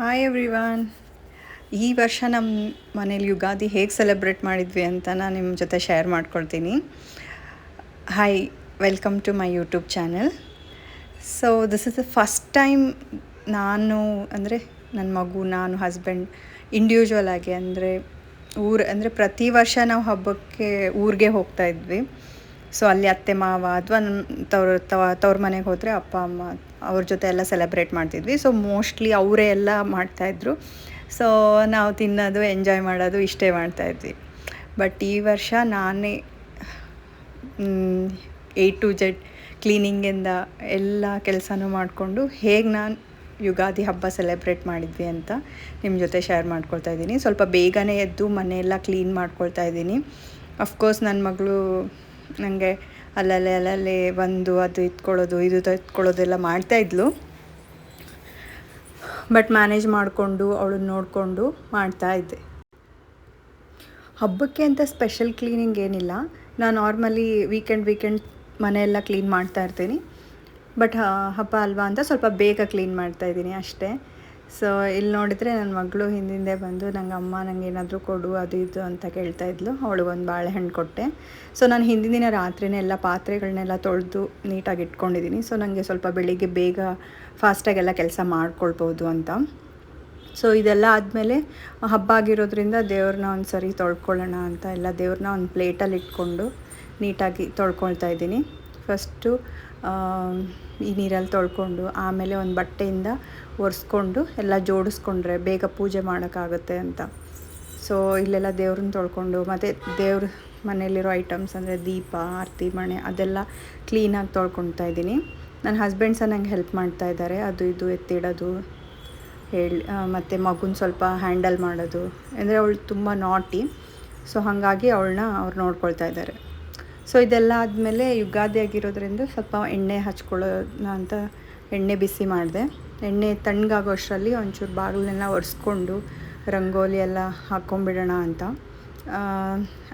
Hi everyone ಈ ವರ್ಷ ನಮ್ಮ ಮನೇಲಿ ಯುಗಾದಿ ಹೇಗೆ ಸೆಲೆಬ್ರೇಟ್ ಮಾಡಿದ್ವಿ ಅಂತ ನಾನು ನಿಮ್ಮ ಜೊತೆ ಶೇರ್ ಮಾಡ್ಕೊಳ್ತೀನಿ. Hi welcome to my YouTube channel so this is the first time ನಾನು, ಅಂದರೆ ನನ್ನ ಮಗು, ನಾನು ಹಸ್ಬೆಂಡ್ ಇಂಡಿವಿಜುವಲ್ ಆಗಿ, ಅಂದರೆ ಊರು, ಅಂದರೆ ಪ್ರತಿ ವರ್ಷ ನಾವು ಹಬ್ಬಕ್ಕೆ ಊರಿಗೆ ಹೋಗ್ತಾ ಇದ್ವಿ. ಸೊ ಅಲ್ಲಿ ಅತ್ತೆ, ಮಾವ, ಅಥವಾ ತವ್ರ ತವ ತವ್ರ ಮನೆಗೆ ಹೋದರೆ ಅಪ್ಪ, ಅಮ್ಮ ಅವ್ರ ಜೊತೆ ಎಲ್ಲ ಸೆಲೆಬ್ರೇಟ್ ಮಾಡ್ತಿದ್ವಿ. ಸೊ ಮೋಸ್ಟ್ಲಿ ಅವರೇ ಎಲ್ಲ ಮಾಡ್ತಾಯಿದ್ರು ಸೊ ನಾವು ತಿನ್ನೋದು ಎಂಜಾಯ್ ಮಾಡೋದು ಇಷ್ಟೇ ಮಾಡ್ತಾಯಿದ್ವಿ ಬಟ್ ಈ ವರ್ಷ ನಾನೇ ಎ ಟು ಜೆಡ್ ಕ್ಲೀನಿಂಗಿಂದ ಎಲ್ಲ ಕೆಲಸನೂ ಮಾಡಿಕೊಂಡು ಹೇಗೆ ನಾನು ಯುಗಾದಿ ಹಬ್ಬ ಸೆಲೆಬ್ರೇಟ್ ಮಾಡಿದ್ವಿ ಅಂತ ನಿಮ್ಮ ಜೊತೆ ಶೇರ್ ಮಾಡ್ಕೊಳ್ತಾ ಇದ್ದೀನಿ. ಸ್ವಲ್ಪ ಬೇಗನೆ ಎದ್ದು ಮನೆಯೆಲ್ಲ ಕ್ಲೀನ್ ಮಾಡ್ಕೊಳ್ತಾ ಇದ್ದೀನಿ. ಅಫ್ಕೋರ್ಸ್ ನನ್ನ ಮಗಳು ನನಗೆ ಅಲ್ಲಲ್ಲೇ ಅಲ್ಲಲ್ಲೇ ಬಂದು ಅದು ಎತ್ಕೊಳ್ಳೋದು ಇದು ಇತ್ಕೊಳ್ಳೋದೆಲ್ಲ ಮಾಡ್ತಾ ಇದ್ಲು. ಬಟ್ ಮ್ಯಾನೇಜ್ ಮಾಡಿಕೊಂಡು, ಅವಳನ್ನ ನೋಡಿಕೊಂಡು ಮಾಡ್ತಾಯಿದ್ದೆ ಹಬ್ಬಕ್ಕೆ ಅಂತ ಸ್ಪೆಷಲ್ ಕ್ಲೀನಿಂಗ್ ಏನಿಲ್ಲ. ನಾನು ನಾರ್ಮಲಿ ವೀಕೆಂಡ್ ವೀಕೆಂಡ್ ಮನೆಯೆಲ್ಲ ಕ್ಲೀನ್ ಮಾಡ್ತಾ ಇರ್ತೀನಿ. ಬಟ್ ಹಬ್ಬ ಅಲ್ವಾ ಅಂತ ಸ್ವಲ್ಪ ಬೇಗ ಕ್ಲೀನ್ ಮಾಡ್ತಾಯಿದ್ದೀನಿ ಅಷ್ಟೇ. ಸೊ ಇಲ್ಲಿ ನೋಡಿದರೆ ನನ್ನ ಮಗಳು ಹಿಂದಿಂದೆ ಬಂದು ನಂಗೆ ಅಮ್ಮ ನಂಗೆ ಏನಾದರೂ ಕೊಡು, ಅದು ಇದು ಅಂತ ಕೇಳ್ತಾ ಇದ್ಲು. ಅವಳಿಗೊಂದು ಬಾಳೆಹಣ್ಣು ಕೊಟ್ಟೆ. ಸೊ ನಾನು ಹಿಂದಿನ ದಿನ ರಾತ್ರಿನೇ ಎಲ್ಲ ಪಾತ್ರೆಗಳನ್ನೆಲ್ಲ ತೊಳೆದು ನೀಟಾಗಿ ಇಟ್ಕೊಂಡಿದ್ದೀನಿ ಸೊ ನನಗೆ ಸ್ವಲ್ಪ ಬೆಳಿಗ್ಗೆ ಬೇಗ ಫಾಸ್ಟಾಗೆಲ್ಲ ಕೆಲಸ ಮಾಡ್ಕೊಳ್ಬೋದು ಅಂತ. ಸೊ ಇದೆಲ್ಲ ಆದಮೇಲೆ ಹಬ್ಬ ಆಗಿರೋದ್ರಿಂದ ದೇವ್ರನ್ನ ಒಂದು ಸರಿ ತೊಳ್ಕೊಳ್ಳೋಣ ಅಂತ ಎಲ್ಲ ದೇವ್ರನ್ನ ಒಂದು ಪ್ಲೇಟಲ್ಲಿ ಇಟ್ಕೊಂಡು ನೀಟಾಗಿ ತೊಳ್ಕೊಳ್ತಾ ಇದ್ದೀನಿ. ಫಸ್ಟು ಈ ನೀರಲ್ಲಿ ತೊಳ್ಕೊಂಡು, ಆಮೇಲೆ ಒಂದು ಬಟ್ಟೆಯಿಂದ ಒರೆಸ್ಕೊಂಡು, ಎಲ್ಲ ಜೋಡಿಸ್ಕೊಂಡ್ರೆ ಬೇಗ ಪೂಜೆ ಮಾಡೋಕ್ಕಾಗುತ್ತೆ ಅಂತ. ಸೊ ಇಲ್ಲೆಲ್ಲ ದೇವ್ರನ್ನ ತೊಳ್ಕೊಂಡು, ಮತ್ತು ದೇವ್ರ ಮನೆಯಲ್ಲಿರೋ ಐಟಮ್ಸ್ ಅಂದರೆ ದೀಪ, ಆರತಿ, ಮಣೆ, ಅದೆಲ್ಲ ಕ್ಲೀನಾಗಿ ತೊಳ್ಕೊಳ್ತಾ ಇದ್ದೀನಿ. ನನ್ನ ಹಸ್ಬೆಂಡ್ ಸಹ ನಂಗೆ ಹೆಲ್ಪ್ ಮಾಡ್ತಾ ಇದ್ದಾರೆ. ಅದು ಇದು, ಎತ್ತಿಡೋದು, ಹೇಳಿ ಮತ್ತು ಮಗುನ ಸ್ವಲ್ಪ ಹ್ಯಾಂಡಲ್ ಮಾಡೋದು. ಅಂದರೆ ಅವಳು ತುಂಬ ನಾಟಿ ಸೊ ಹಾಗಾಗಿ ಅವಳನ್ನ ಅವ್ರು ನೋಡ್ಕೊಳ್ತಾ ಇದ್ದಾರೆ. ಸೊ ಇದೆಲ್ಲ ಆದಮೇಲೆ ಯುಗಾದಿ ಆಗಿರೋದ್ರಿಂದ ಸ್ವಲ್ಪ ಎಣ್ಣೆ ಹಚ್ಕೊಳ್ಳೋಣ ಅಂತ ಎಣ್ಣೆ ಬಿಸಿ ಮಾಡಿದೆ. ಎಣ್ಣೆ ತಣ್ಣಗಾಗೋ ಅಷ್ಟರಲ್ಲಿ ಒಂಚೂರು ಬಾಗಿಲನ್ನೆಲ್ಲ ಒರೆಸ್ಕೊಂಡು ರಂಗೋಲಿ ಎಲ್ಲ ಹಾಕ್ಕೊಂಬಿಡೋಣ ಅಂತ.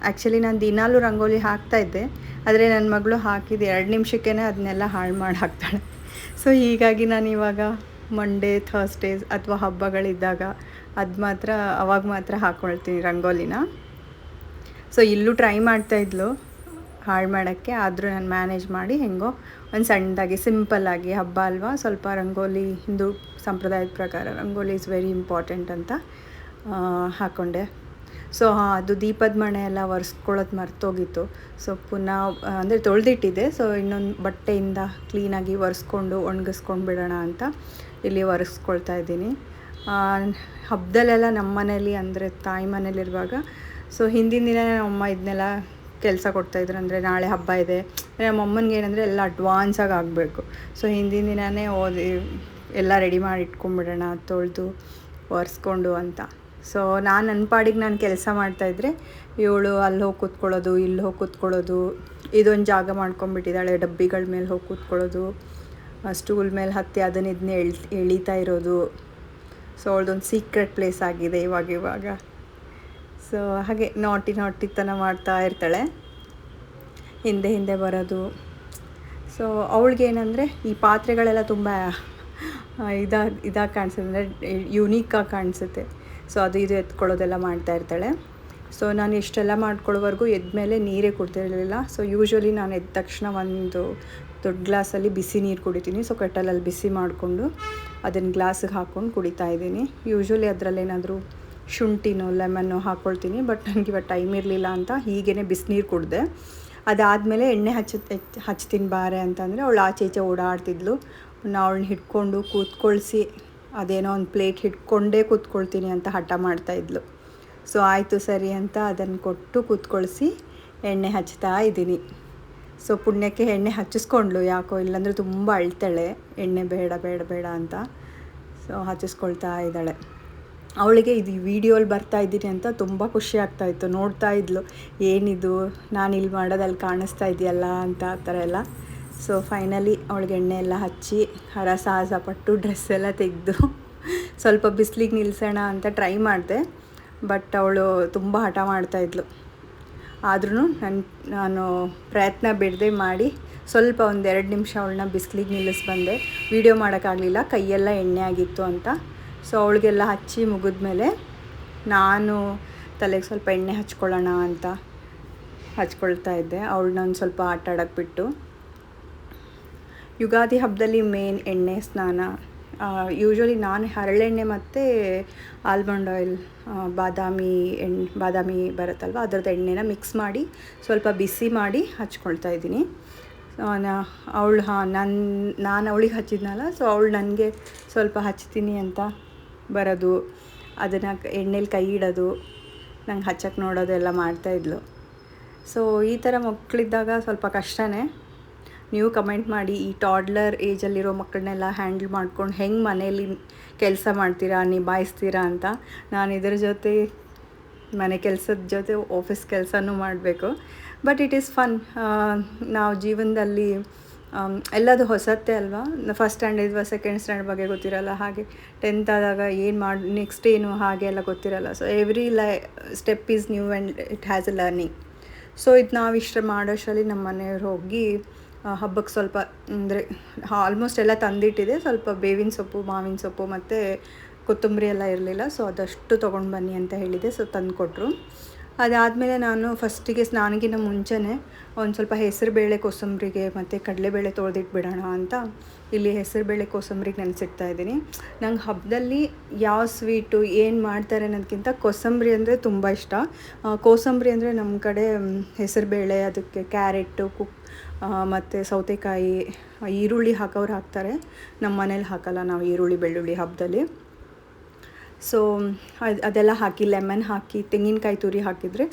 ಆ್ಯಕ್ಚುಲಿ ನಾನು ದಿನಾಲೂ ರಂಗೋಲಿ ಹಾಕ್ತಾಯಿದ್ದೆ ಆದರೆ ನನ್ನ ಮಗಳು ಹಾಕಿದ್ದು ಎರಡು ನಿಮಿಷಕ್ಕೇ ಅದನ್ನೆಲ್ಲ ಹಾಳು ಮಾಡಿ ಹಾಕ್ತಾಳೆ. ಸೊ ಹೀಗಾಗಿ ನಾನು ಇವಾಗ ಮಂಡೇ ಥರ್ಸ್ಡೇಸ್ ಅಥವಾ ಹಬ್ಬಗಳಿದ್ದಾಗ ಅದು ಮಾತ್ರ, ಅವಾಗ ಮಾತ್ರ ಹಾಕ್ಕೊಳ್ತೀನಿ ರಂಗೋಲಿನ. ಸೊ ಇಲ್ಲೂ ಟ್ರೈ ಮಾಡ್ತಾಯಿದ್ಲು ಹಾಳು ಮಾಡೋಕ್ಕೆ ಆದರೂ ನಾನು ಮ್ಯಾನೇಜ್ ಮಾಡಿ ಹೆಂಗೋ ಒಂದು ಸಣ್ಣದಾಗಿ ಸಿಂಪಲ್ಲಾಗಿ ಹಬ್ಬ ಅಲ್ವಾ? ಸ್ವಲ್ಪ ರಂಗೋಲಿ, ಹಿಂದೂ ಸಂಪ್ರದಾಯದ ಪ್ರಕಾರ ರಂಗೋಲಿ ಇಸ್ ವೆರಿ ಇಂಪಾರ್ಟೆಂಟ್ ಅಂತ ಹಾಕ್ಕೊಂಡೆ ಸೊ ಹಾಂ, ಅದು ದೀಪದ ಮಣೆ ಎಲ್ಲ ಒರೆಸ್ಕೊಳ್ಳೋದು ಮರ್ತೋಗಿತ್ತು. ಸೊ ಪುನಃ ಅಂದರೆ ತೊಳೆದಿಟ್ಟಿದ್ದೆ. ಸೊ ಇನ್ನೊಂದು ಬಟ್ಟೆಯಿಂದ ಕ್ಲೀನಾಗಿ ಒರೆಸ್ಕೊಂಡು ಒಣಗಿಸ್ಕೊಂಡು ಬಿಡೋಣ ಅಂತ ಇಲ್ಲಿ ಒರೆಸ್ಕೊಳ್ತಾ ಇದ್ದೀನಿ. ಹಬ್ಬದಲ್ಲೆಲ್ಲ ನಮ್ಮ ಮನೇಲಿ ಅಂದರೆ ತಾಯಿ ಮನೇಲಿರುವಾಗ ಸೊ ಹಿಂದಿನ ದಿನ ನಮ್ಮಮ್ಮ ಇದನ್ನೆಲ್ಲ ಕೆಲಸ ಕೊಡ್ತಾಯಿದ್ರು ಅಂದರೆ ನಾಳೆ ಹಬ್ಬ ಇದೆ. ನಮ್ಮ ಅಮ್ಮನಿಗೆ ಏನಂದರೆ ಎಲ್ಲ ಅಡ್ವಾನ್ಸಾಗಿ ಆಗಬೇಕು. ಸೊ ಹಿಂದಿನ ದಿನವೇ ಓದಿ, ಎಲ್ಲ ರೆಡಿ ಮಾಡಿ ಇಟ್ಕೊಂಡ್ಬಿಡೋಣ, ತೊಳೆದು, ಒರೆಸ್ಕೊಂಡು ಅಂತ. ಸೊ ನಾನು ನನ್ನ ಪಾಡಿಗೆ ನಾನು ಕೆಲಸ ಮಾಡ್ತಾಯಿದ್ರೆ ಇವಳು ಅಲ್ಲಿ ಹೋಗಿ ಕೂತ್ಕೊಳ್ಳೋದು, ಇಲ್ಲಿ ಹೋಗಿ ಕೂತ್ಕೊಳ್ಳೋದು, ಇದೊಂದು ಜಾಗ ಮಾಡ್ಕೊಂಡ್ಬಿಟ್ಟಿದ್ದಾಳೆ, ಡಬ್ಬಿಗಳ ಮೇಲೆ ಹೋಗಿ ಕೂತ್ಕೊಳ್ಳೋದು ಸ್ಟೂಲ್ ಮೇಲೆ ಹತ್ತಿ ಅದನ್ನ ಇದನ್ನ ಎಳ್, ಎಳಿತಾ ಇರೋದು. ಸೊ ಅವಳದೊಂದು ಸೀಕ್ರೆಟ್ ಪ್ಲೇಸ್ ಆಗಿದೆ ಇವಾಗ ಇವಾಗ. ಸೊ ಹಾಗೆ ನಾಟಿ ನಾಟಿತನ ಮಾಡ್ತಾ ಇರ್ತಾಳೆ. ಹಿಂದೆ ಹಿಂದೆ ಬರೋದು. ಸೊ ಅವಳಿಗೇನೆಂದರೆ ಈ ಪಾತ್ರೆಗಳೆಲ್ಲ ತುಂಬ ಇದಾಗಿ ಇದಾಗಿ ಕಾಣಿಸುತ್ತೆ. ಅಂದರೆ ಯುನೀಕಾಗಿ ಕಾಣಿಸುತ್ತೆ. ಸೊ ಅದು ಇದು ಎತ್ಕೊಳ್ಳೋದೆಲ್ಲ ಮಾಡ್ತಾ ಇರ್ತಾಳೆ. ಸೊ ನಾನು ಇಷ್ಟೆಲ್ಲ ಮಾಡ್ಕೊಳ್ಳೋವರೆಗೂ ಎದ್ಮೇಲೆ ನೀರೇ ಕುಡ್ತಿರಲಿಲ್ಲ ಸೊ ಯೂಶ್ವಲಿ ನಾನು ಎದ್ದ ತಕ್ಷಣ ಒಂದು ದೊಡ್ಡ ಗ್ಲಾಸಲ್ಲಿ ಬಿಸಿ ನೀರು ಕುಡಿತೀನಿ. ಸೊ ಕೆಟ್ಟಲಲ್ಲಿ ಬಿಸಿ ಮಾಡಿಕೊಂಡು ಅದನ್ನು ಗ್ಲಾಸಿಗೆ ಹಾಕ್ಕೊಂಡು ಕುಡಿತಾ ಇದ್ದೀನಿ. ಯೂಶ್ವಲಿ ಅದರಲ್ಲೇನಾದರೂ ಶುಂಠಿನೋ, ಲೆಮನ್ನು ಹಾಕ್ಕೊಳ್ತೀನಿ ಬಟ್ ನನಗೆ ಇವತ್ತು ಟೈಮ್ ಇರಲಿಲ್ಲ ಅಂತ ಹೀಗೇ ಬಿಸಿನೀರು ಕುಡಿದೆ. ಅದಾದಮೇಲೆ ಎಣ್ಣೆ ಹಚ್ಚ, ಹಚ್ತೀನಿ ಬಾರೆ ಅಂತಂದರೆ ಅವಳು ಆಚೆ ಈಚೆ ಓಡಾಡ್ತಿದ್ಲು. ನಾನು ಅವಳನ್ನ ಹಿಡ್ಕೊಂಡು ಕೂತ್ಕೊಳ್ಸಿ, ಅದೇನೋ ಒಂದು ಪ್ಲೇಟ್ ಹಿಡ್ಕೊಂಡೇ ಕೂತ್ಕೊಳ್ತೀನಿ ಅಂತ ಹಠ ಮಾಡ್ತಾಯಿದ್ಲು ಸೊ ಆಯಿತು ಸರಿ ಅಂತ ಅದನ್ನು ಕೊಟ್ಟು ಕೂತ್ಕೊಳಿಸಿ ಎಣ್ಣೆ ಹಚ್ತಾ ಇದ್ದೀನಿ. ಸೊ ಪುಣ್ಯಕ್ಕೆ ಎಣ್ಣೆ ಹಚ್ಚಿಸ್ಕೊಂಡ್ಲು ಯಾಕೋ, ಇಲ್ಲಾಂದರೆ ತುಂಬ ಅಳ್ತಾಳೆ, ಎಣ್ಣೆ ಬೇಡ ಬೇಡ ಬೇಡ ಅಂತ. ಸೊ ಹಚ್ಚಿಸ್ಕೊಳ್ತಾ ಇದ್ದಾಳೆ. ಅವಳಿಗೆ ಇದು ವೀಡಿಯೋಲಿ ಬರ್ತಾ ಇದ್ದೀನಿ ಅಂತ ತುಂಬ ಖುಷಿ ಆಗ್ತಾಯಿತ್ತು ನೋಡ್ತಾ ಇದ್ಲು, ಏನಿದು, ನಾನು ಇಲ್ಲಿ ಮಾಡೋದಲ್ಲಿ ಕಾಣಿಸ್ತಾ ಇದೆಯಲ್ಲ ಅಂತ ಆ ಥರ ಎಲ್ಲ. ಸೊ ಫೈನಲಿ ಅವಳಿಗೆ ಎಣ್ಣೆ ಎಲ್ಲ ಹಚ್ಚಿ ಹರ ಸಾಹಸ ಪಟ್ಟು ಡ್ರೆಸ್ ಎಲ್ಲ ತೆಗೆದು ಸ್ವಲ್ಪ ಬಿಸಿಲಿಗೆ ನಿಲ್ಲಿಸೋಣ ಅಂತ ಟ್ರೈ ಮಾಡಿದೆ. ಬಟ್ ಅವಳು ತುಂಬ ಹಠ ಮಾಡ್ತಾಯಿದ್ಲು ಆದ್ರೂ ನನ್ನ ನಾನು ಪ್ರಯತ್ನ ಬಿಡದೆ ಮಾಡಿ ಸ್ವಲ್ಪ ಒಂದೆರಡು ನಿಮಿಷ ಅವಳನ್ನ ಬಿಸಿಲಿಗೆ ನಿಲ್ಲಿಸ್ಬಂದೆ ವೀಡಿಯೋ ಮಾಡೋಕ್ಕಾಗಲಿಲ್ಲ, ಕೈಯೆಲ್ಲ ಎಣ್ಣೆ ಆಗಿತ್ತು ಅಂತ. ಸೊ ಅವಳಿಗೆಲ್ಲ ಹಚ್ಚಿ ಮುಗಿದ್ಮೇಲೆ ನಾನು ತಲೆಗೆ ಸ್ವಲ್ಪ ಎಣ್ಣೆ ಹಚ್ಕೊಳ್ಳೋಣ ಅಂತ ಹಚ್ಕೊಳ್ತಾ ಇದ್ದೆ. ಅವಳನ್ನ ಒಂದು ಸ್ವಲ್ಪ ಆಟ ಆಡೋಕ್ಕೆ ಬಿಟ್ಟು ಯುಗಾದಿ ಹಬ್ಬದಲ್ಲಿ ಮೇನ್ ಎಣ್ಣೆ ಸ್ನಾನ. ಯೂಶ್ವಲಿ ನಾನು ಹರಳೆಣ್ಣೆ ಮತ್ತು ಆಲ್ಮಂಡ್ ಆಯಿಲ್ ಬಾದಾಮಿ ಎಣ್ಣೆ ಬಾದಾಮಿ ಬರುತ್ತಲ್ವ, ಅದರದ್ದು ಎಣ್ಣೆನ ಮಿಕ್ಸ್ ಮಾಡಿ ಸ್ವಲ್ಪ ಬಿಸಿ ಮಾಡಿ ಹಚ್ಕೊಳ್ತಾ ಇದ್ದೀನಿ. ಅವಳು, ಹಾಂ ನನ್ನ ನಾನು ಅವಳಿಗೆ ಹಚ್ಚಿದ್ನಲ್ಲ ಸೊ ಅವಳು ನನಗೆ ಸ್ವಲ್ಪ ಹಚ್ತೀನಿ ಅಂತ ಬರೋದು, ಅದನ್ನು ಎಣ್ಣೆಲಿ ಕೈ ಇಡೋದು, ನಂಗೆ ಹಚ್ಚಕ್ಕೆ ನೋಡೋದು ಎಲ್ಲ ಮಾಡ್ತಾಯಿದ್ಲು ಸೊ ಈ ಥರ ಮಕ್ಕಳಿದ್ದಾಗ ಸ್ವಲ್ಪ ಕಷ್ಟನೇ. ನೀವು ಕಮೆಂಟ್ ಮಾಡಿ, ಈ ಟಾಡ್ಲರ್ ಏಜಲ್ಲಿರೋ ಮಕ್ಕಳನ್ನೆಲ್ಲ ಹ್ಯಾಂಡಲ್ ಮಾಡ್ಕೊಂಡು ಹೆಂಗೆ ಮನೇಲಿ ಕೆಲಸ ಮಾಡ್ತೀರಾ, ನಿಭಾಯಿಸ್ತೀರಾ ಅಂತ ನಾನು ಇದರ ಜೊತೆ, ಮನೆ ಕೆಲಸದ ಜೊತೆ ಆಫೀಸ್ ಕೆಲಸನೂ ಮಾಡಬೇಕು. ಬಟ್ ಇಟ್ ಈಸ್ ಫನ್ ನಾವು ಜೀವನದಲ್ಲಿ ಎಲ್ಲದು ಹೊಸತ್ತೆ ಅಲ್ವಾ? ಫಸ್ಟ್ ಸ್ಟ್ಯಾಂಡರ್ಡ್ ಇದ್ವಾ ಸೆಕೆಂಡ್ ಸ್ಟ್ಯಾಂಡರ್ಡ್ ಬಗ್ಗೆ ಗೊತ್ತಿರಲ್ಲ, ಹಾಗೆ ಟೆಂತ್ ಆದಾಗ ಏನು ಮಾಡಿ ನೆಕ್ಸ್ಟ್ ಏನು ಹಾಗೆ ಎಲ್ಲ ಗೊತ್ತಿರಲ್ಲ. So every lie step is new and it has a learning so ಇದು ನಾವು ಇಷ್ಟ ಮಾಡೋಷ್ಟರಲ್ಲಿ ನಮ್ಮ ಮನೆಯವ್ರು ಹೋಗಿ ಹಬ್ಬಕ್ಕೆ ಸ್ವಲ್ಪ, ಅಂದರೆ ಆಲ್ಮೋಸ್ಟ್ ಎಲ್ಲ ತಂದಿಟ್ಟಿದೆ. ಸ್ವಲ್ಪ ಬೇವಿನ ಸೊಪ್ಪು, ಮಾವಿನ ಸೊಪ್ಪು ಮತ್ತು ಕೊತ್ತಂಬರಿ ಎಲ್ಲ ಇರಲಿಲ್ಲ. ಸೊ ಅದಷ್ಟು ತೊಗೊಂಡು ಬನ್ನಿ ಅಂತ ಹೇಳಿದೆ. ಸೊ ತಂದು ಕೊಟ್ಟರು ಅದಾದಮೇಲೆ ನಾನು ಫಸ್ಟಿಗೆ ಸ್ನಾನಗಿನ ಮುಂಚೆನೇ ಒಂದು ಸ್ವಲ್ಪ ಹೆಸರುಬೇಳೆ ಕೋಸಂಬರಿಗೆ ಮತ್ತು ಕಡಲೆಬೇಳೆ ತೊಳೆದಿಟ್ಬಿಡೋಣ ಅಂತ ಇಲ್ಲಿ ಹೆಸರುಬೇಳೆ ಕೋಸಂಬರಿಗೆ ನೆನೆಸಿಡ್ತಾ ಇದ್ದೀನಿ. ನಂಗೆ ಹಬ್ಬದಲ್ಲಿ ಯಾವ ಸ್ವೀಟು ಏನು ಮಾಡ್ತಾರೆ ಅನ್ನೋದಕ್ಕಿಂತ ಕೋಸಂಬರಿ ಅಂದರೆ ತುಂಬ ಇಷ್ಟ. ಕೋಸಂಬರಿ ಅಂದರೆ ನಮ್ಮ ಕಡೆ ಹೆಸರುಬೇಳೆ, ಅದಕ್ಕೆ ಕ್ಯಾರೆಟು ಕುಕ್ ಮತ್ತು ಸೌತೆಕಾಯಿ ಈರುಳ್ಳಿ ಹಾಕೋರು ಹಾಕ್ತಾರೆ. ನಮ್ಮ ಮನೇಲಿ ಹಾಕಲ್ಲ ನಾವು ಈರುಳ್ಳಿ, ಬೆಳ್ಳುಳ್ಳಿ ಹಬ್ಬದಲ್ಲಿ ಸೊ ಅದು, ಅದೆಲ್ಲ ಹಾಕಿ ಲೆಮನ್ ಹಾಕಿ, ತೆಂಗಿನಕಾಯಿ ತುರಿ ಹಾಕಿದರೆ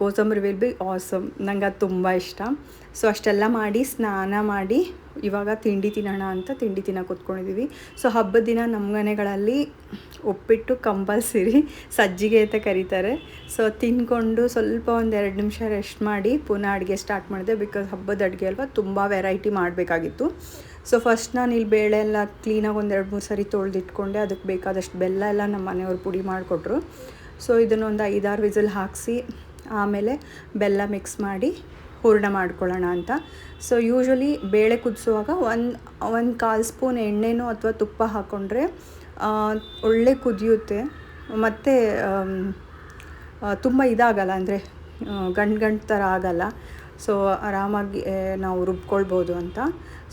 ಕೋಸಂಬರಿ ವಿಲ್ ಬಿ ಆಸಮ್ ನಂಗೆ ಅದು ತುಂಬ ಇಷ್ಟ. ಸೊ ಅಷ್ಟೆಲ್ಲ ಮಾಡಿ, ಸ್ನಾನ ಮಾಡಿ, ಇವಾಗ ತಿಂಡಿ ತಿನ್ನೋಣ ಅಂತ ತಿಂಡಿ ತಿನ್ನೋಕೆ ಕೂತ್ಕೊಂಡಿದ್ದೀವಿ ಸೊ ಹಬ್ಬದ ದಿನ ನಮ್ಮ ಮನೆಗಳಲ್ಲಿ ಉಪ್ಪಿಟ್ಟು ಕಂಪಲ್ಸರಿ ಸಜ್ಜಿಗೆ ಅಂತ ಕರೀತಾರೆ. ಸೊ ತಿನ್ಕೊಂಡು ಸ್ವಲ್ಪ ಒಂದು ಎರಡು ನಿಮಿಷ ರೆಸ್ಟ್ ಮಾಡಿ ಪುನಃ ಅಡುಗೆ ಸ್ಟಾರ್ಟ್ ಮಾಡಿದೆ ಬಿಕಾಸ್ ಹಬ್ಬದ ಅಡುಗೆ ಅಲ್ವಾ ತುಂಬ ವೆರೈಟಿ ಮಾಡಬೇಕಾಗಿತ್ತು. ಸೊ ಫಸ್ಟ್ ನಾನು ಇಲ್ಲಿ ಬೇಳೆ ಎಲ್ಲ ಕ್ಲೀನಾಗಿ ಒಂದು ಎರಡು, ಮೂರು ಸರಿ ತೊಳೆದಿಟ್ಕೊಂಡೆ ಅದಕ್ಕೆ ಬೇಕಾದಷ್ಟು ಬೆಲ್ಲ ಎಲ್ಲ ನಮ್ಮ ಮನೆಯವ್ರು ಪುಡಿ ಮಾಡಿಕೊಟ್ರು. ಸೊ ಇದನ್ನೊಂದು ಐದಾರು ವಿಸಲ್ ಹಾಕಿಸಿ, ಆಮೇಲೆ ಬೆಲ್ಲ ಮಿಕ್ಸ್ ಮಾಡಿ ಹೂರ್ಣ ಮಾಡ್ಕೊಳ್ಳೋಣ ಅಂತ. ಸೊ ಯೂಶ್ವಲಿ ಬೇಳೆ ಕುದಿಸುವಾಗ ಒಂದು ಒಂದು ಕಾಲು ಸ್ಪೂನ್ ಎಣ್ಣೆನೋ ಅಥವಾ ತುಪ್ಪ ಹಾಕ್ಕೊಂಡ್ರೆ ಒಳ್ಳೆ ಕುದಿಯುತ್ತೆ. ಮತ್ತು ತುಂಬ ಇದಾಗಲ್ಲ, ಅಂದರೆ ಗಂಟು ಗಂಟು ಥರ ಆಗಲ್ಲ. ಸೊ ಆರಾಮಾಗಿ ನಾವು ರುಬ್ಕೊಳ್ಬೋದು ಅಂತ.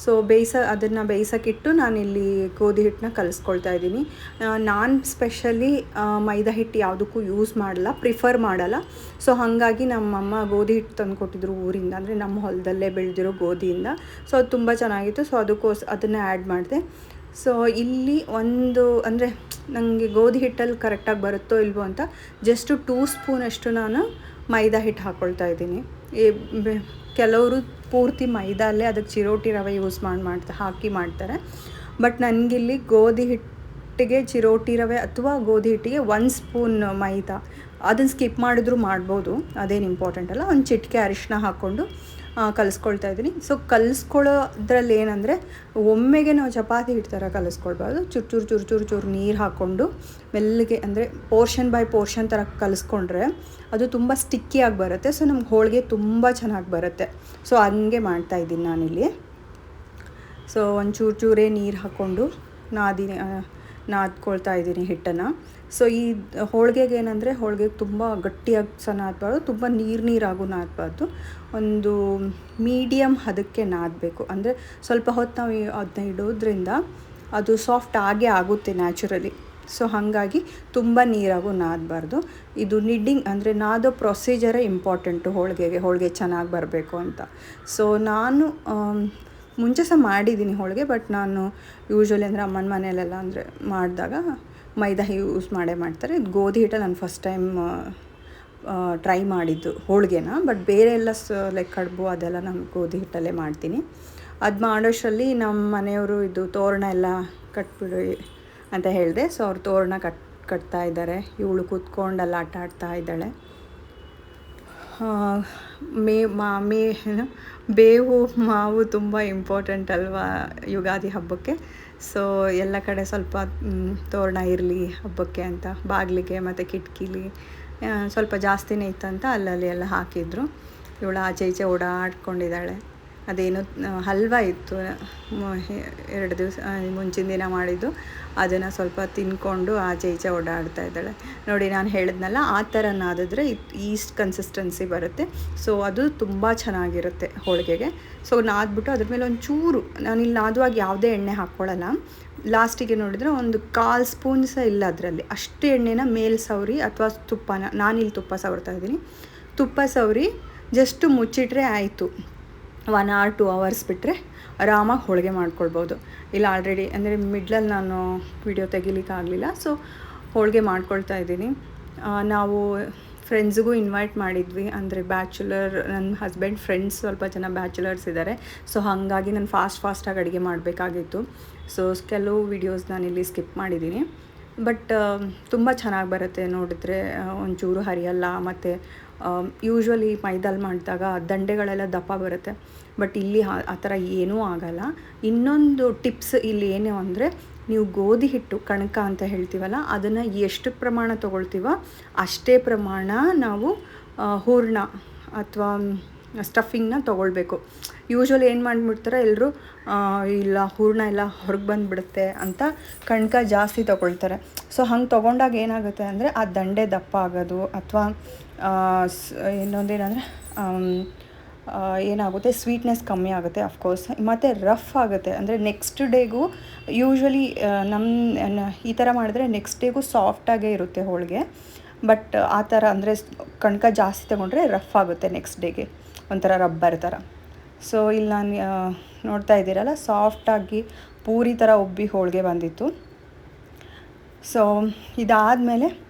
ಸೊ ಬೇಯಿಸ, ಅದನ್ನು ಬೇಯಿಸೋಕ್ಕಿಟ್ಟು ನಾನಿಲ್ಲಿ ಗೋಧಿ ಹಿಟ್ಟನ್ನ ಕಲಿಸ್ಕೊಳ್ತಾ ಇದ್ದೀನಿ. ನಾನು ಸ್ಪೆಷಲಿ ಮೈದಾ ಹಿಟ್ಟು ಯಾವುದಕ್ಕೂ ಯೂಸ್ ಮಾಡಲ್ಲ, ಪ್ರಿಫರ್ ಮಾಡಲ್ಲ. ಸೊ ಹಾಗಾಗಿ ನಮ್ಮಮ್ಮ ಗೋಧಿ ಹಿಟ್ಟು ತಂದು ಕೊಟ್ಟಿದ್ರು ಊರಿಂದ, ಅಂದರೆ ನಮ್ಮ ಹೊಲದಲ್ಲೇ ಬೆಳೆದಿರೋ ಗೋಧಿಯಿಂದ. ಸೊ ಅದು ತುಂಬ ಚೆನ್ನಾಗಿತ್ತು. ಸೊ ಅದಕ್ಕೋಸ್, ಅದನ್ನು ಆ್ಯಡ್ ಮಾಡಿದೆ. ಸೊ ಇಲ್ಲಿ ಒಂದು, ಅಂದರೆ ನನಗೆ ಗೋಧಿ ಹಿಟ್ಟಲ್ಲಿ ಕರೆಕ್ಟಾಗಿ ಬರುತ್ತೋ ಇಲ್ವೋ ಅಂತ, ಜಸ್ಟು ಟೂ ಸ್ಪೂನಷ್ಟು ನಾನು ಮೈದಾ ಹಿಟ್ಟು ಹಾಕ್ಕೊಳ್ತಾ ಇದ್ದೀನಿ. ಕೆಲವರು ಪೂರ್ತಿ ಮೈದಾ ಅದಕ್ಕೆ ಚಿರೋಟಿ ರವೆ ಯೂಸ್ ಮಾಡಿ ಮಾಡ್ತಾ ಹಾಕಿ ಮಾಡ್ತಾರೆ. ಬಟ್ ನನಗಿಲ್ಲಿ ಗೋಧಿ ಹಿಟ್ಟಿಗೆ ಚಿರೋಟಿ ರವೆ ಅಥವಾ ಗೋಧಿ ಹಿಟ್ಟಿಗೆ ಒಂದು ಸ್ಪೂನ್ ಮೈದಾ. ಅದನ್ನು ಸ್ಕಿಪ್ ಮಾಡಿದ್ರು ಮಾಡ್ಬೋದು. ಅದೇನು ಇಂಪಾರ್ಟೆಂಟ್ ಅಲ್ಲ. ಒಂದು ಚಿಟಿಕೆ ಅರಿಶಿನ ಹಾಕ್ಕೊಂಡು ಕಲಿಸ್ಕೊಳ್ತಾ ಇದ್ದೀನಿ. ಸೊ ಕಲಿಸ್ಕೊಳ್ಳೋದ್ರಲ್ಲಿ ಏನಂದರೆ, ಒಮ್ಮೆಗೆ ನಾವು ಚಪಾತಿ ಹಿಟ್ಟು ಥರ ಕಲಿಸ್ಕೊಳ್ಬಾರ್ದು. ಚೂರು ಚೂರು ಚೂರು ಚೂರು ಚೂರು ನೀರು ಹಾಕ್ಕೊಂಡು, ಮೆಲ್ಲಗೆ ಅಂದರೆ ಪೋರ್ಷನ್ ಬೈ ಪೋರ್ಷನ್ ಥರ ಕಲಿಸ್ಕೊಂಡ್ರೆ ಅದು ತುಂಬ ಸ್ಟಿಕ್ಕಿಯಾಗಿ ಬರುತ್ತೆ. ಸೊ ನಮ್ಗೆ ಹೋಳಿಗೆ ತುಂಬ ಚೆನ್ನಾಗಿ ಬರುತ್ತೆ. ಸೊ ಹಂಗೆ ಮಾಡ್ತಾಯಿದ್ದೀನಿ ನಾನಿಲ್ಲಿ. ಸೊ ಒಂದು ಚೂರು ಚೂರೇ ನೀರು ಹಾಕ್ಕೊಂಡು ನಾದಿನಿ ನಾದ್ಕೊಳ್ತಾ ಇದ್ದೀನಿ ಹಿಟ್ಟನ್ನು. ಸೊ ಈ ಹೋಳಿಗೆಗೆ ಏನಂದರೆ ಹೋಳಿಗೆಗೆ ತುಂಬ ಗಟ್ಟಿಯಾಗಿ ಸಹ ನಾದಬಾರ್ದು ತುಂಬ ನೀರು ನೀರಾಗೂ ನಾದಬಾರ್ದು ಒಂದು ಮೀಡಿಯಮ್ ಹದಕ್ಕೆ ನಾದಬೇಕು. ಅಂದರೆ ಸ್ವಲ್ಪ ಹೊತ್ತು ನಾವು ಅದನ್ನ ಇಡೋದ್ರಿಂದ ಅದು ಸಾಫ್ಟ್ ಆಗೇ ಆಗುತ್ತೆ ನ್ಯಾಚುರಲಿ. ಸೊ ಹಾಗಾಗಿ ತುಂಬ ನೀರಾಗೂ ನಾದಬಾರ್ದು. ಇದು ನಿಡ್ಡಿಂಗ್ ಅಂದರೆ ನಾದೋ ಪ್ರೊಸೀಜರೇ ಇಂಪಾರ್ಟೆಂಟು ಹೋಳಿಗೆಗೆ, ಹೋಳಿಗೆ ಚೆನ್ನಾಗಿ ಬರಬೇಕು ಅಂತ. ಸೊ ನಾನು ಮುಂಚೆ ಸಹ ಮಾಡಿದ್ದೀನಿ ಹೋಳಿಗೆ ಬಟ್ ನಾನು ಯೂಶ್ವಲಿ ಅಂದರೆ ಅಮ್ಮನ ಮನೆಯಲ್ಲೆಲ್ಲ ಅಂದರೆ ಮಾಡಿದಾಗ ಮೈದಾ ಯೂಸ್ ಮಾಡೇ ಮಾಡ್ತಾರೆ. ಇದು ಗೋಧಿ ಹಿಟ್ಟಲ್ಲಿ ನಾನು ಫಸ್ಟ್ ಟೈಮ್ ಟ್ರೈ ಮಾಡಿದ್ದು ಹೋಳಿಗೆನ ಬಟ್ ಬೇರೆ ಎಲ್ಲ ಸ ಲೈಕ್ ಕಡುಬು ಅದೆಲ್ಲ ನಾನು ಗೋಧಿ ಹಿಟ್ಟಲ್ಲೇ ಮಾಡ್ತೀನಿ. ಅದು ಮಾಡೋಷ್ಟರಲ್ಲಿ ನಮ್ಮ ಮನೆಯವರು ಇದು ತೋರಣ ಎಲ್ಲ ಕಟ್ಬಿಡಿ ಅಂತ ಹೇಳಿದೆ. ಸೊ ಅವ್ರು ತೋರಣ ಕಟ್, ಕಟ್ತಾ ಇದ್ದಾರೆ. ಇವಳು ಕೂತ್ಕೊಂಡೆಲ್ಲ ಆಟ ಆಡ್ತಾ ಇದ್ದಾಳೆ. ಮೇ, ಮಾ, ಮೇ ಬೇವು, ಮಾವು ತುಂಬ ಇಂಪಾರ್ಟೆಂಟ್ ಅಲ್ವಾ ಯುಗಾದಿ ಹಬ್ಬಕ್ಕೆ? ಸೊ ಎಲ್ಲ ಕಡೆ ಸ್ವಲ್ಪ ತೋರಣ ಇರಲಿ ಹಬ್ಬಕ್ಕೆ ಅಂತ. ಬಾಗಿಲಿಗೆ ಮತ್ತು ಕಿಟಕಿಲಿ ಸ್ವಲ್ಪ ಜಾಸ್ತಿನೇ ಇತ್ತಂತ ಅಲ್ಲಲ್ಲಿ ಎಲ್ಲ ಹಾಕಿದ್ರು. ಇವಳು ಆಚೆ ಈಚೆ ಓಡಾಡ್ಕೊಂಡಿದ್ದಾಳೆ. ಅದೇನು ಹಲ್ವಾ ಇತ್ತು ಎರಡು ದಿವಸ ಮುಂಚಿನ ದಿನ ಮಾಡಿದ್ದು. ಅದನ್ನು ಸ್ವಲ್ಪ ತಿನ್ಕೊಂಡು ಆಚೆ ಈಚೆ ಓಡಾಡ್ತಾ ಇದ್ದಾಳೆ. ನೋಡಿ, ನಾನು ಹೇಳಿದ್ನಲ್ಲ, ಆ ಥರ ನಾದಿದ್ರೆ ಈಸ್ಟ್ ಕನ್ಸಿಸ್ಟೆನ್ಸಿ ಬರುತ್ತೆ. ಸೊ ಅದು ತುಂಬ ಚೆನ್ನಾಗಿರುತ್ತೆ ಹೋಳಿಗೆಗೆ. ಸೊ ನಾದ್ಬಿಟ್ಟು ಅದ್ರ ಮೇಲೆ ಒಂದು ಚೂರು ನಾನು ಇಲ್ಲಿ ನಾದುವಾಗ ಯಾವುದೇ ಎಣ್ಣೆ ಹಾಕ್ಕೊಳ್ಳಲ್ಲ. ಲಾಸ್ಟಿಗೆ ನೋಡಿದರೆ ಒಂದು ಕಾಲು ಸ್ಪೂನ್ ಸಹ ಇಲ್ಲ ಅದರಲ್ಲಿ. ಅಷ್ಟು ಎಣ್ಣೆನ ಮೇಲ್ ಸವರಿ ಅಥವಾ ತುಪ್ಪನ ನಾನಿಲ್ಲಿ ತುಪ್ಪ ಸವರ್ತಾ ಇದ್ದೀನಿ. ತುಪ್ಪ ಸವರಿ ಜಸ್ಟ್ ಮುಚ್ಚಿಟ್ರೆ ಆಯಿತು. ಒನ್ ಆರ್ ಟು ಅವರ್ಸ್ ಬಿಟ್ಟರೆ ಆರಾಮಾಗಿ ಹೋಳಿಗೆ ಮಾಡ್ಕೊಳ್ಬೋದು. ಇಲ್ಲ ಆಲ್ರೆಡಿ ಅಂದರೆ ಮಿಡ್ಲಲ್ಲಿ ನಾನು ವಿಡಿಯೋ ತೆಗಿಲಿಕ್ಕಾಗಲಿಲ್ಲ ಸೊ ಹೋಳಿಗೆ ಮಾಡ್ಕೊಳ್ತಾ ಇದ್ದೀನಿ. ನಾವು ಫ್ರೆಂಡ್ಸ್ಗೂ ಇನ್ವೈಟ್ ಮಾಡಿದ್ವಿ. ಅಂದರೆ ಬ್ಯಾಚುಲರ್ ನನ್ನ ಹಸ್ಬೆಂಡ್ ಫ್ರೆಂಡ್ಸ್ ಸ್ವಲ್ಪ ಜನ ಬ್ಯಾಚುಲರ್ಸ್ ಇದ್ದಾರೆ. ಸೊ ಹಾಗಾಗಿ ನಾನು ಫಾಸ್ಟ್ ಫಾಸ್ಟಾಗಿ ಅಡುಗೆ ಮಾಡಬೇಕಾಗಿತ್ತು. ಸೊ ಕೆಲವು ವೀಡಿಯೋಸ್ ನಾನಿಲ್ಲಿ ಸ್ಕಿಪ್ ಮಾಡಿದ್ದೀನಿ. ಬಟ್ ತುಂಬ ಚೆನ್ನಾಗಿ ಬರುತ್ತೆ ನೋಡಿದ್ರೆ ಒಂಚೂರು ಹರಿಯಲ್ಲ, ಮತ್ತು ಯೂಶ್ವಲಿ ಮೈದಲ್ಲಿ ಮಾಡಿದಾಗ ದಂಡೆಗಳೆಲ್ಲ ದಪ್ಪ ಬರುತ್ತೆ. ಬಟ್ ಇಲ್ಲಿ ಆ ಥರ ಏನೂ ಆಗಲ್ಲ. ಇನ್ನೊಂದು ಟಿಪ್ಸ್ ಇಲ್ಲಿ ಏನು ಅಂದರೆ, ನೀವು ಗೋಧಿ ಹಿಟ್ಟು, ಕಣಕ ಅಂತ ಹೇಳ್ತೀವಲ್ಲ, ಅದನ್ನು ಎಷ್ಟು ಪ್ರಮಾಣ ತೊಗೊಳ್ತೀವೋ ಅಷ್ಟೇ ಪ್ರಮಾಣ ನಾವು ಹೂರ್ಣ ಅಥವಾ ಸ್ಟಫಿಂಗ್ನ ತೊಗೊಳ್ಬೇಕು. ಯೂಶ್ವಲಿ ಏನು ಮಾಡಿಬಿಡ್ತಾರೆ ಎಲ್ಲರೂ ಇಲ್ಲ, ಹೂರ್ಣ ಎಲ್ಲ ಹೊರಗೆ ಬಂದುಬಿಡುತ್ತೆ ಅಂತ ಕಣ್ಕ ಜಾಸ್ತಿ ತೊಗೊಳ್ತಾರೆ. ಸೊ ಹಂಗೆ ತೊಗೊಂಡಾಗ ಏನಾಗುತ್ತೆ ಅಂದರೆ ಆ ದಂಡೆ ದಪ್ಪ ಆಗೋದು ಅಥವಾ ಇನ್ನೊಂದೇನಂದರೆ ಏನಾಗುತ್ತೆ ಸ್ವೀಟ್ನೆಸ್ ಕಮ್ಮಿ ಆಗುತ್ತೆ ಅಫ್ಕೋರ್ಸ್ ಮತ್ತು ರಫ್ ಆಗುತ್ತೆ. ಅಂದರೆ ನೆಕ್ಸ್ಟ್ ಡೇಗೂ ಯೂಶ್ವಲಿ ನಮ್ಮ ಈ ಥರ ಮಾಡಿದ್ರೆ ನೆಕ್ಸ್ಟ್ ಡೇಗೂ ಸಾಫ್ಟಾಗೇ ಇರುತ್ತೆ ಹೋಳಿಗೆ. ಬಟ್ ಆ ಥರ ಅಂದರೆ ಕಣ್ಕ ಜಾಸ್ತಿ ತೊಗೊಂಡ್ರೆ ರಫ್ ಆಗುತ್ತೆ ನೆಕ್ಸ್ಟ್ ಡೇಗೆ. ಒಂಥರ ರಬ್ಬರ್ ಥರ. ಸೊ, ಇಲ್ಲಿ ನಾನು ನೋಡ್ತಾ ಇದ್ದೀರಲ್ಲ, ಸಾಫ್ಟಾಗಿ ಪೂರಿ ಥರ ಒಬ್ಬಿ ಹೋಳಿಗೆ ಬಂದಿತ್ತು. ಸೊ, ಇದಾದಮೇಲೆ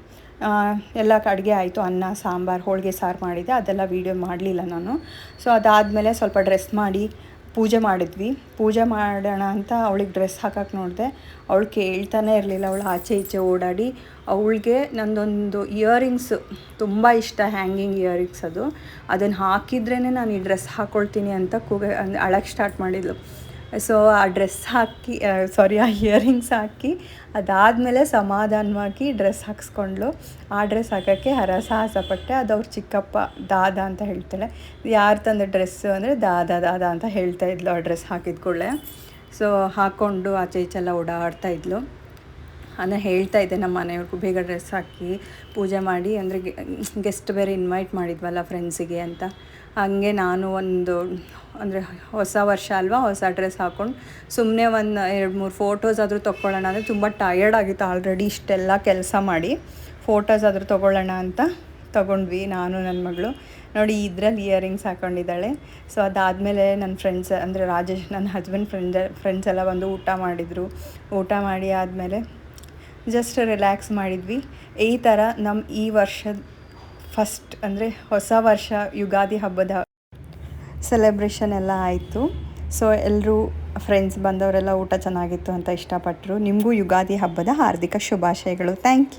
ಎಲ್ಲ ಅಡುಗೆ ಆಯಿತು. ಅನ್ನ, ಸಾಂಬಾರು, ಹೋಳಿಗೆ ಸಾರು ಮಾಡಿದೆ ಅದೆಲ್ಲ ವೀಡಿಯೋ ಮಾಡಲಿಲ್ಲ ನಾನು. ಸೊ, ಅದಾದಮೇಲೆ ಸ್ವಲ್ಪ ಡ್ರೆಸ್ ಮಾಡಿ ಪೂಜೆ ಮಾಡಿದ್ವಿ. ಪೂಜೆ ಮಾಡೋಣ ಅಂತ ಅವಳಿಗೆ ಡ್ರೆಸ್ ಹಾಕಕ್ಕೆ ನೋಡಿದೆ. ಅವಳು ಕೇಳ್ತಾನೆ ಇರಲಿಲ್ಲ. ಅವಳು ಆಚೆ ಈಚೆ ಓಡಾಡಿ ಅವಳಿಗೆ ನಂದೊಂದು ಇಯರಿಂಗ್ಸ್ ತುಂಬ ಇಷ್ಟ ಹ್ಯಾಂಗಿಂಗ್ ಇಯರಿಂಗ್ಸ್ ಅದು. ಅದನ್ನು ಹಾಕಿದ್ರೇ ನಾನು ಈ ಡ್ರೆಸ್ ಹಾಕ್ಕೊಳ್ತೀನಿ ಅಂತ ಕೂಗ ಅಳಕ್ಕೆ ಸ್ಟಾರ್ಟ್ ಮಾಡಿದ್ಲು. ಸೊ ಆ ಡ್ರೆಸ್ ಹಾಕಿ ಸಾರಿ ಆ ಇಯರಿಂಗ್ಸ್ ಹಾಕಿ, ಅದಾದಮೇಲೆ ಸಮಾಧಾನವಾಗಿ ಡ್ರೆಸ್ ಹಾಕ್ಸ್ಕೊಂಡ್ಳು. ಆ ಡ್ರೆಸ್ ಹಾಕೋಕ್ಕೆ ಹರಸಾಹಸ ಪಟ್ಟೆ. ಅದು ಅವ್ರ ಚಿಕ್ಕಪ್ಪ, ದಾದ ಅಂತ ಹೇಳ್ತಾಳೆ. ಯಾರು ತಂದ ಡ್ರೆಸ್ಸು ಅಂದರೆ ದಾದ ದಾದ ಅಂತ ಹೇಳ್ತಾ ಇದ್ಲು ಆ ಡ್ರೆಸ್ ಹಾಕಿದ ಕೂಡಲೇ. ಸೊ ಹಾಕ್ಕೊಂಡು ಆಚೆ ಈಚೆಲ್ಲ ಓಡಾಡ್ತಾ ಇದ್ಲು. ಅನ್ನ ಹೇಳ್ತಾ ಇದ್ದೆ ನಮ್ಮ ಮನೆಯವ್ರಿಗೂ, ಬೇಗ ಡ್ರೆಸ್ ಹಾಕಿ, ಪೂಜೆ ಮಾಡಿ, ಅಂದರೆ ಗೆಸ್ಟ್ ಬೇರೆ ಇನ್ವೈಟ್ ಮಾಡಿದ್ವಲ್ಲ ಫ್ರೆಂಡ್ಸಿಗೆ ಅಂತ. ಹಾಗೆ ನಾನು ಒಂದು, ಅಂದರೆ ಹೊಸ ವರ್ಷ ಅಲ್ವಾ, ಹೊಸ ಡ್ರೆಸ್ ಹಾಕ್ಕೊಂಡು ಸುಮ್ಮನೆ ಒಂದು ಎರಡು ಮೂರು ಫೋಟೋಸ್ ಆದರೂ ತೊಗೊಳ್ಳೋಣ ಅಂದರೆ ತುಂಬ ಟಯರ್ಡ್ ಆಗಿತ್ತು ಆಲ್ರೆಡಿ ಇಷ್ಟೆಲ್ಲ ಕೆಲಸ ಮಾಡಿ. ಫೋಟೋಸ್ ಆದರೂ ತೊಗೊಳ್ಳೋಣ ಅಂತ ತೊಗೊಂಡ್ವಿ ನಾನು ನನ್ನ ಮಗಳು. ನೋಡಿ, ಇದ್ರಲ್ಲಿ ಇಯರಿಂಗ್ಸ್ ಹಾಕ್ಕೊಂಡಿದ್ದಾಳೆ ಸೊ ಅದಾದಮೇಲೆ ನನ್ನ ಫ್ರೆಂಡ್ಸ್ ಅಂದರೆ ರಾಜೇಶ್ ನನ್ನ ಹಸ್ಬೆಂಡ್ ಫ್ರೆಂಡ್ ಫ್ರೆಂಡ್ಸ್ ಎಲ್ಲ ಬಂದು ಊಟ ಮಾಡಿದರು. ಊಟ ಮಾಡಿ ಆದಮೇಲೆ ಜಸ್ಟ್ ರಿಲ್ಯಾಕ್ಸ್ ಮಾಡಿದ್ವಿ. ಈ ಥರ ನಮ್ಮ ಈ ವರ್ಷದ ಫಸ್ಟ್ ಅಂದರೆ ಹೊಸ ವರ್ಷ ಯುಗಾದಿ ಹಬ್ಬದ ಸೆಲೆಬ್ರೇಷನ್ ಎಲ್ಲ ಆಯಿತು. ಸೊ ಎಲ್ಲರೂ ಫ್ರೆಂಡ್ಸ್ ಬಂದವರೆಲ್ಲ ಊಟ ಚೆನ್ನಾಗಿತ್ತು ಅಂತ ಇಷ್ಟಪಟ್ಟರು ನಿಮಗೂ ಯುಗಾದಿ ಹಬ್ಬದ ಹಾರ್ದಿಕ ಶುಭಾಶಯಗಳು. Thank you